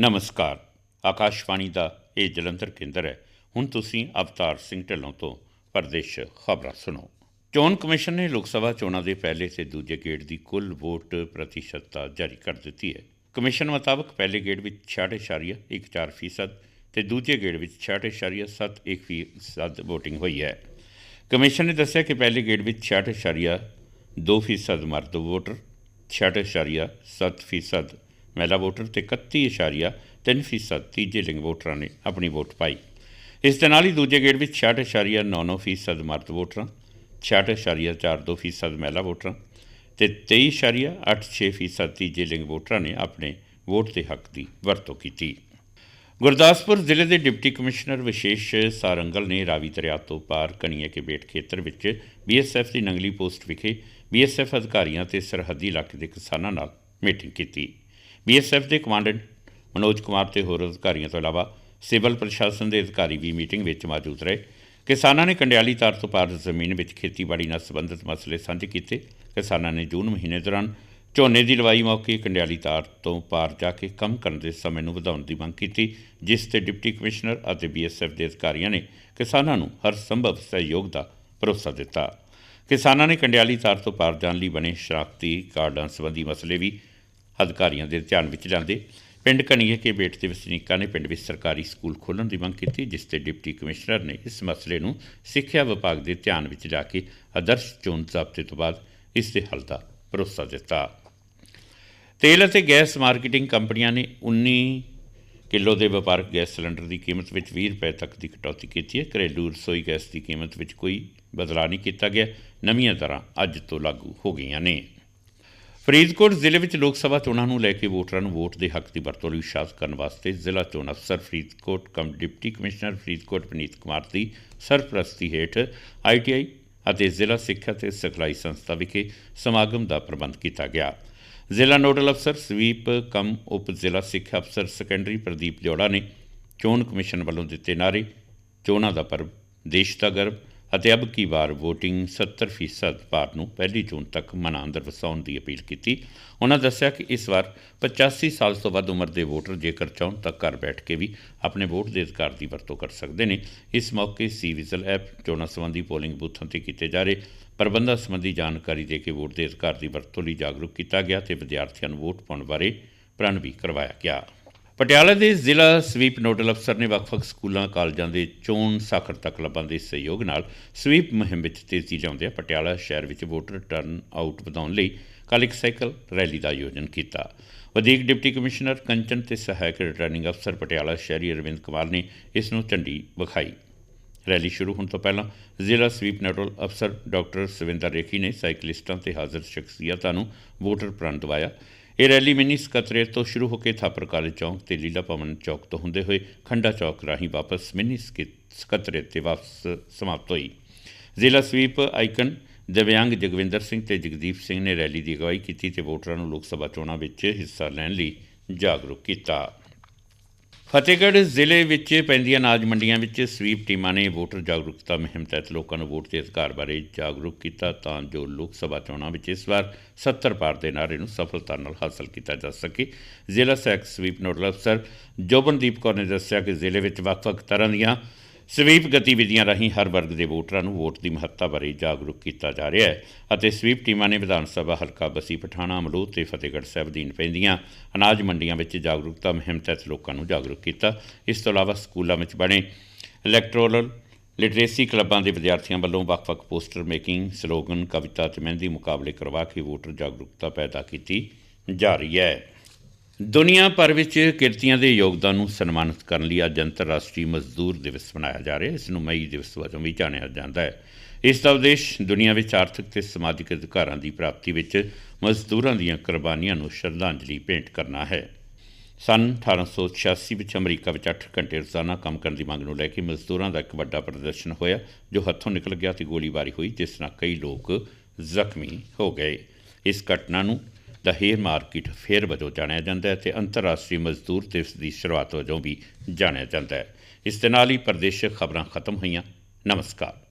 ਨਮਸਕਾਰ। ਆਕਾਸ਼ਵਾਣੀ ਦਾ ਇਹ ਜਲੰਧਰ ਕੇਂਦਰ ਹੈ। ਹੁਣ ਤੁਸੀਂ ਅਵਤਾਰ ਸਿੰਘ ਢਿੱਲੋਂ ਤੋਂ ਪਰਦੇਸ਼ ਖਬਰਾਂ ਸੁਣੋ। ਚੋਣ ਕਮਿਸ਼ਨ ਨੇ ਲੋਕ ਸਭਾ ਚੋਣਾਂ ਦੇ ਪਹਿਲੇ ਤੇ ਦੂਜੇ ਗੇੜ ਦੀ ਕੁੱਲ ਵੋਟ ਪ੍ਰਤੀਸ਼ਤਤਾ ਜਾਰੀ ਕਰ ਦਿੱਤੀ ਹੈ। ਕਮਿਸ਼ਨ ਮੁਤਾਬਕ ਪਹਿਲੇ ਗੇੜ ਵਿੱਚ 66.14% ਫੀਸਦ ਤੇ ਦੂਜੇ ਗੇੜ ਵਿੱਚ 66.71 ਫੀਸਦ VOTING ਹੋਈ ਹੈ। ਕਮਿਸ਼ਨ ਨੇ ਦੱਸਿਆ ਕਿ ਪਹਿਲੇ ਗੇੜ ਵਿੱਚ 66.2 ਫੀਸਦ ਮਰਦ ਵੋਟਰ 66.7 ਫੀਸਦ ਮਹਿਲਾ ਵੋਟਰ ਤੇ 31.3 ਫੀਸਦ ਤੀਜੇ ਲਿੰਗ ਵੋਟਰਾਂ ਨੇ ਆਪਣੀ ਵੋਟ ਪਾਈ। ਇਸ ਦੇ ਨਾਲ ਹੀ ਦੂਜੇ ਗੇੜ ਵਿੱਚ 66.99 ਫੀਸਦ ਮਰਦ ਵੋਟਰਾਂ 66.42 ਫੀਸਦ ਮਹਿਲਾ ਵੋਟਰਾਂ ਤੇ 23.86 ਫੀਸਦ ਤੀਜੇ ਲਿੰਗ ਵੋਟਰਾਂ ਨੇ ਆਪਣੇ ਵੋਟ ਦੇ ਹੱਕ ਦੀ ਵਰਤੋਂ ਕੀਤੀ। ਗੁਰਦਾਸਪੁਰ ਜ਼ਿਲ੍ਹੇ ਦੇ ਡਿਪਟੀ ਕਮਿਸ਼ਨਰ ਵਿਸ਼ੇਸ਼ ਸਾਰੰਗਲ ਨੇ ਰਾਵੀ ਦਰਿਆ ਤੋਂ ਪਾਰ ਕਣੀਏ ਕੇ ਬੇਟ ਖੇਤਰ ਵਿੱਚ ਬੀਐਸਐਫ ਦੀ ਨੰਗਲੀ ਪੋਸਟ ਵਿਖੇ ਬੀਐਸਐਫ ਅਧਿਕਾਰੀਆਂ ਤੇ ਸਰਹੱਦੀ ਇਲਾਕੇ ਦੇ ਕਿਸਾਨਾਂ ਨਾਲ ਮੀਟਿੰਗ ਕੀਤੀ। ਬੀਐਸਐਫ ਦੇ ਕਮਾਂਡੈਂਟ ਮਨੋਜ ਕੁਮਾਰ ਤੇ ਹੋਰ ਅਧਿਕਾਰੀਆਂ ਤੋਂ ਇਲਾਵਾ ਸਿਵਲ ਪ੍ਰਸ਼ਾਸਨ ਦੇ ਅਧਿਕਾਰੀ ਵੀ ਮੀਟਿੰਗ ਵਿੱਚ ਮੌਜੂਦ ਰਹੇ। ਕਿਸਾਨਾਂ ਨੇ ਕੰਡਿਆਲੀ ਤਾਰ ਤੋਂ ਪਾਰ ਜ਼ਮੀਨ ਵਿੱਚ ਖੇਤੀਬਾੜੀ ਨਾਲ ਸੰਬੰਧਿਤ ਮਸਲੇ ਸਾਂਝੇ ਕੀਤੇ। ਕਿਸਾਨਾਂ ਨੇ ਜੂਨ ਮਹੀਨੇ ਦੌਰਾਨ ਝੋਨੇ ਦੀ ਲਵਾਈ ਮੌਕੇ ਕੰਡਿਆਲੀ ਤਾਰ ਤੋਂ ਪਾਰ ਜਾ ਕੇ ਕੰਮ ਕਰਨ ਦੇ ਸਮੇਂ ਨੂੰ ਵਧਾਉਣ ਦੀ ਮੰਗ ਕੀਤੀ, ਜਿਸ ਤੇ ਡਿਪਟੀ ਕਮਿਸ਼ਨਰ ਅਤੇ ਬੀਐਸਐਫ ਦੇ ਅਧਿਕਾਰੀਆਂ ਨੇ ਕਿਸਾਨਾਂ ਨੂੰ ਹਰ ਸੰਭਵ ਸਹਿਯੋਗ ਦਾ ਭਰੋਸਾ ਦਿੱਤਾ। ਕਿਸਾਨਾਂ ਨੇ ਕੰਡਿਆਲੀ ਤਾਰ ਤੋਂ ਪਾਰ ਜਾਣ ਲਈ ਬਣੇ ਸ਼ਰਾਖਤੀ ਕਾਰਡਾਂ ਸੰਬੰਧੀ ਮਸਲੇ ਵੀ ਅਧਿਕਾਰੀਆਂ ਦੇ ਧਿਆਨ ਵਿੱਚ ਲਿਆਂਦੇ। ਪਿੰਡ ਕਣੀਏ ਕੇ ਬੇਟ ਦੇ ਵਸਨੀਕਾਂ ਨੇ ਪਿੰਡ ਵਿੱਚ ਸਰਕਾਰੀ ਸਕੂਲ ਖੋਲ੍ਹਣ ਦੀ ਮੰਗ ਕੀਤੀ, ਜਿਸ ਤੇ ਡਿਪਟੀ ਕਮਿਸ਼ਨਰ ਨੇ ਇਸ ਮਸਲੇ ਨੂੰ ਸਿੱਖਿਆ ਵਿਭਾਗ ਦੇ ਧਿਆਨ ਵਿੱਚ ਲਿਆ ਕੇ ਆਦਰਸ਼ ਚੋਣ ਜ਼ਾਬਤੇ ਤੋਂ ਬਾਅਦ ਇਸ ਦੇ ਹੱਲ ਦਾ ਭਰੋਸਾ ਦਿੱਤਾ। ਤੇਲ ਅਤੇ ਗੈਸ ਮਾਰਕੀਟਿੰਗ ਕੰਪਨੀਆਂ ਨੇ 19 ਕਿਲੋ ਦੇ ਵਪਾਰਕ ਗੈਸ ਸਿਲੰਡਰ ਦੀ ਕੀਮਤ ਵਿੱਚ 20 ਰੁਪਏ ਤੱਕ ਦੀ ਕਟੌਤੀ ਕੀਤੀ ਹੈ। ਘਰੇਲੂ ਰਸੋਈ ਗੈਸ ਦੀ ਕੀਮਤ ਵਿੱਚ ਕੋਈ ਬਦਲਾਅ ਨਹੀਂ ਕੀਤਾ ਗਿਆ। ਨਵੀਆਂ ਦਰਾਂ ਅੱਜ ਤੋਂ ਲਾਗੂ ਹੋ ਗਈਆਂ ਨੇ। ਫਰੀਦਕੋਟ ਜ਼ਿਲ੍ਹੇ ਵਿੱਚ ਲੋਕ ਸਭਾ ਚੋਣਾਂ ਨੂੰ ਲੈ ਕੇ ਵੋਟਰਾਂ ਨੂੰ ਵੋਟ ਦੇ ਹੱਕ ਦੀ ਵਰਤੋਂ ਲਈ ਉਤਸ਼ਾਹਿਤ ਕਰਨ ਵਾਸਤੇ ਜ਼ਿਲ੍ਹਾ ਚੋਣ ਅਫਸਰ Faridkot cum, deputy commissioner Faridkot Puneet Kumar ਦੀ ਸਰਪ੍ਰਸਤੀ ਹੇਠ ਆਈਟੀਆਈ ਅਤੇ ਜ਼ਿਲ੍ਹਾ ਸਿੱਖਿਆ ਤੇ ਸਿਖਲਾਈ ਸੰਸਥਾ ਵਿਖੇ ਸਮਾਗਮ ਦਾ ਪ੍ਰਬੰਧ ਕੀਤਾ ਗਿਆ। ਜ਼ਿਲ੍ਹਾ ਨੋਡਲ ਅਫਸਰ ਸਵੀਪ ਕਮ ਉਪ ਜ਼ਿਲ੍ਹਾ ਸਿੱਖਿਆ ਅਫਸਰ ਸੈਕੰਡਰੀ ਪ੍ਰਦੀਪ ਜੋੜਾ ਨੇ ਚੋਣ ਕਮਿਸ਼ਨ ਵੱਲੋਂ ਦਿੱਤੇ ਨਾਰੇ ਚੋਣਾਂ ਦਾ ਪਰਬ, ਦੇਸ਼ ਦਾ ਗਰਭ ਅਤੇ ਅਬ ਕੀ ਵਾਰ VOTING 70% ਪਾਰ ਨੂੰ ਪਹਿਲੀ ਜੂਨ ਤੱਕ ਮਨਾਂ ਅੰਦਰ ਵਸਾਉਣ ਦੀ ਅਪੀਲ ਕੀਤੀ। ਉਹਨਾਂ ਦੱਸਿਆ ਕਿ ਇਸ ਵਾਰ 85 ਸਾਲ ਤੋਂ ਵੱਧ ਉਮਰ ਦੇ ਵੋਟਰ ਜੇਕਰ ਚਾਹਣ ਤਾਂ ਘਰ ਬੈਠ ਕੇ ਵੀ ਆਪਣੇ ਵੋਟ ਦੇ ਅਧਿਕਾਰ ਦੀ ਵਰਤੋਂ ਕਰ ਸਕਦੇ ਨੇ। ਇਸ ਮੌਕੇ ਸੀ ਵਿਜ਼ਲ ਐਪ, ਚੋਣਾਂ ਸੰਬੰਧੀ ਪੋਲਿੰਗ ਬੂਥਾਂ ਤੇ ਕੀਤੇ ਜਾ ਰਹੇ ਪ੍ਰਬੰਧਾਂ ਸੰਬੰਧੀ ਜਾਣਕਾਰੀ ਦੇ ਕੇ ਵੋਟ ਦੇ ਅਧਿਕਾਰ ਦੀ ਵਰਤੋਂ ਲਈ ਜਾਗਰੂਕ ਕੀਤਾ ਗਿਆ ਤੇ ਵਿਦਿਆਰਥੀਆਂ ਨੂੰ ਵੋਟ ਪਾਉਣ ਬਾਰੇ ਪ੍ਰਣ ਵੀ ਕਰਵਾਇਆ ਗਿਆ। ਪਟਿਆਲਾ ਦੇ ਜ਼ਿਲ੍ਹਾ ਸਵੀਪ ਨੋਡਲ ਅਫਸਰ ਨੇ ਵੱਖ-ਵੱਖ ਸਕੂਲਾਂ, ਕਾਲਜਾਂ ਦੇ ਚੋਣ ਸਾਖਰਤਾ ਕਲੱਬਾਂ ਦੇ ਸਹਿਯੋਗ ਨਾਲ ਸਵੀਪ ਮੁਹਿੰਮ ਵਿੱਚ ਤੇਜ਼ੀ ਲਿਆਉਂਦਿਆਂ ਪਟਿਆਲਾ ਸ਼ਹਿਰ ਵਿੱਚ ਵੋਟਰ ਟਰਨ ਆਊਟ ਵਧਾਉਣ ਲਈ ਕੱਲ੍ਹ ਇੱਕ ਸਾਈਕਲ ਰੈਲੀ ਦਾ ਆਯੋਜਨ ਕੀਤਾ। ਵਧੀਕ ਡਿਪਟੀ ਕਮਿਸ਼ਨਰ ਕੰਚਨ ਤੇ ਸਹਾਇਕ ਰਿਟਰਨਿੰਗ ਅਫਸਰ ਪਟਿਆਲਾ ਸ਼ਹਿਰੀ ਅਰਵਿੰਦ ਕੁਮਾਰ ਨੇ ਇਸ ਨੂੰ ਝੰਡੀ ਵਿਖਾਈ। ਰੈਲੀ ਸ਼ੁਰੂ ਹੋਣ ਤੋਂ ਪਹਿਲਾਂ ਜ਼ਿਲ੍ਹਾ ਸਵੀਪ ਨੋਡਲ ਅਫਸਰ ਡਾਕਟਰ ਸਵਿੰਦਰ ਰੇਖੀ ਨੇ ਸਾਈਕਲਿਸਟਾਂ ਤੇ ਹਾਜ਼ਰ ਸ਼ਖਸੀਅਤਾਂ ਨੂੰ ਵੋਟਰ ਪ੍ਰਣ ਦਵਾਇਆ। ਇਹ ਰੈਲੀ ਮਿੰਨੀ ਸਕੱਤਰੇਤ ਤੋਂ ਸ਼ੁਰੂ ਹੋ ਕੇ ਥਾਪਰ ਕਾਲਜ ਚੌਂਕ ਤੇ ਲੀਲਾ ਭਵਨ ਚੌਕ ਤੋਂ ਹੁੰਦੇ ਹੋਏ ਖੰਡਾ ਚੌਕ ਰਾਹੀਂ ਵਾਪਸ ਮਿੰਨੀ ਸਕੱਤਰੇਤ ਤੇ ਵਾਪਸ ਸਮਾਪਤ ਹੋਈ। ਜ਼ਿਲ੍ਹਾ ਸਵੀਪ ਆਈਕਨ ਦਿਵਿਆਂਗ ਜਗਵਿੰਦਰ ਸਿੰਘ ਤੇ ਜਗਦੀਪ ਸਿੰਘ ਨੇ ਰੈਲੀ ਦੀ ਅਗਵਾਈ ਕੀਤੀ ਤੇ ਵੋਟਰਾਂ ਨੂੰ ਲੋਕ ਸਭਾ ਚੋਣਾਂ ਵਿੱਚ ਹਿੱਸਾ ਲੈਣ ਲਈ ਜਾਗਰੂਕ ਕੀਤਾ। ਫਤਿਹਗੜ੍ਹ ਜ਼ਿਲ੍ਹੇ ਵਿੱਚ ਪੈਂਦੀਆਂ ਅਨਾਜ ਮੰਡੀਆਂ ਵਿੱਚ ਸਵੀਪ ਟੀਮਾਂ ਨੇ ਵੋਟਰ ਜਾਗਰੂਕਤਾ ਮੁਹਿੰਮ ਤਹਿਤ ਲੋਕਾਂ ਨੂੰ ਵੋਟ ਦੇ ਅਧਿਕਾਰ ਬਾਰੇ ਜਾਗਰੂਕ ਕੀਤਾ ਤਾਂ ਜੋ ਲੋਕ ਸਭਾ ਚੋਣਾਂ ਵਿੱਚ ਇਸ ਵਾਰ 70 ਪਾਰ ਦੇ ਨਾਅਰੇ ਨੂੰ ਸਫਲਤਾ ਨਾਲ ਹਾਸਲ ਕੀਤਾ ਜਾ ਸਕੇ। ਜ਼ਿਲ੍ਹਾ ਸੈਕ ਸਵੀਪ ਨੋਡਲ ਅਫਸਰ ਜੋਬਨਦੀਪ ਕੌਰ ਨੇ ਦੱਸਿਆ ਕਿ ਜ਼ਿਲ੍ਹੇ ਵਿੱਚ ਵੱਖ-ਵੱਖ ਤਰ੍ਹਾਂ ਦੀਆਂ ਸਵੀਪ ਗਤੀਵਿਧੀਆਂ ਰਾਹੀਂ ਹਰ ਵਰਗ ਦੇ ਵੋਟਰਾਂ ਨੂੰ ਵੋਟ ਦੀ ਮਹੱਤਤਾ ਬਾਰੇ ਜਾਗਰੂਕ ਕੀਤਾ ਜਾ ਰਿਹਾ ਹੈ ਅਤੇ ਸਵੀਪ ਟੀਮਾਂ ਨੇ ਵਿਧਾਨ ਸਭਾ ਹਲਕਾ ਬਸੀ ਪਠਾਣਾ, ਅਮਲੋਹ ਤੇ ਫਤਿਹਗੜ੍ਹ ਸਾਹਿਬ ਅਧੀਨ ਪੈਂਦੀਆਂ ਅਨਾਜ ਮੰਡੀਆਂ ਵਿੱਚ ਜਾਗਰੂਕਤਾ ਮੁਹਿੰਮ ਤਹਿਤ ਲੋਕਾਂ ਨੂੰ ਜਾਗਰੂਕ ਕੀਤਾ। ਇਸ ਤੋਂ ਇਲਾਵਾ ਸਕੂਲਾਂ ਵਿੱਚ ਬਣੇ ਇਲੈਕਟ੍ਰੋਲਰ ਲਿਟਰੇਸੀ ਕਲੱਬਾਂ ਦੇ ਵਿਦਿਆਰਥੀਆਂ ਵੱਲੋਂ ਵੱਖ-ਵੱਖ ਪੋਸਟਰ ਮੇਕਿੰਗ, ਸਲੋਗਨ, ਕਵਿਤਾ ਤੇ ਮਹਿੰਦੀ ਮੁਕਾਬਲੇ ਕਰਵਾ ਕੇ ਵੋਟਰ ਜਾਗਰੂਕਤਾ ਪੈਦਾ ਕੀਤੀ ਜਾ ਰਹੀ ਹੈ। ਦੁਨੀਆ ਭਰ ਵਿੱਚ ਕਿਰਤੀਆਂ ਦੇ ਯੋਗਦਾਨ ਨੂੰ ਸਨਮਾਨਿਤ ਕਰਨ ਲਈ ਅੱਜ ਅੰਤਰਰਾਸ਼ਟਰੀ ਮਜ਼ਦੂਰ ਦਿਵਸ ਮਨਾਇਆ ਜਾ ਰਿਹਾ ਹੈ। ਇਸ ਨੂੰ ਮਈ ਦਿਵਸ ਵਜੋਂ ਵੀ ਜਾਣਿਆ ਜਾਂਦਾ ਹੈ। ਇਸ ਦਾ ਉਦੇਸ਼ ਦੁਨੀਆ ਵਿੱਚ ਆਰਥਿਕ ਤੇ ਸਮਾਜਿਕ ਅਧਿਕਾਰਾਂ ਦੀ ਪ੍ਰਾਪਤੀ ਵਿੱਚ ਮਜ਼ਦੂਰਾਂ ਦੀਆਂ ਕੁਰਬਾਨੀਆਂ ਨੂੰ ਸ਼ਰਧਾਂਜਲੀ ਭੇਂਟ ਕਰਨਾ ਹੈ। ਸਨ 1886 ਵਿੱਚ ਅਮਰੀਕਾ ਵਿੱਚ 8 ਘੰਟੇ ਰੋਜ਼ਾਨਾ ਕੰਮ ਕਰਨ ਦੀ ਮੰਗ ਨੂੰ ਲੈ ਕੇ ਮਜ਼ਦੂਰਾਂ ਦਾ ਇੱਕ ਵੱਡਾ ਪ੍ਰਦਰਸ਼ਨ ਹੋਇਆ, ਜੋ ਹੱਥੋਂ ਨਿਕਲ ਗਿਆ ਤੇ ਗੋਲੀਬਾਰੀ ਹੋਈ, ਜਿਸ ਨਾਲ ਕਈ ਲੋਕ ਜ਼ਖਮੀ ਹੋ ਗਏ। ਇਸ ਘਟਨਾ ਨੂੰ ਦਾ ਹੇਅਰ ਮਾਰਕੀਟ ਫੇਅਰ ਵਜੋਂ ਜਾਣਿਆ ਜਾਂਦਾ ਹੈ ਤੇ ਅੰਤਰਰਾਸ਼ਟਰੀ ਮਜ਼ਦੂਰ ਦਿਵਸ ਦੀ ਸ਼ੁਰੂਆਤ ਵਜੋਂ ਵੀ ਜਾਣਿਆ ਜਾਂਦਾ ਹੈ। ਇਸ ਦੇ ਨਾਲ ਹੀ ਪ੍ਰਦੇਸ਼ਕ ਖਬਰਾਂ ਖਤਮ ਹੋਈਆਂ। ਨਮਸਕਾਰ।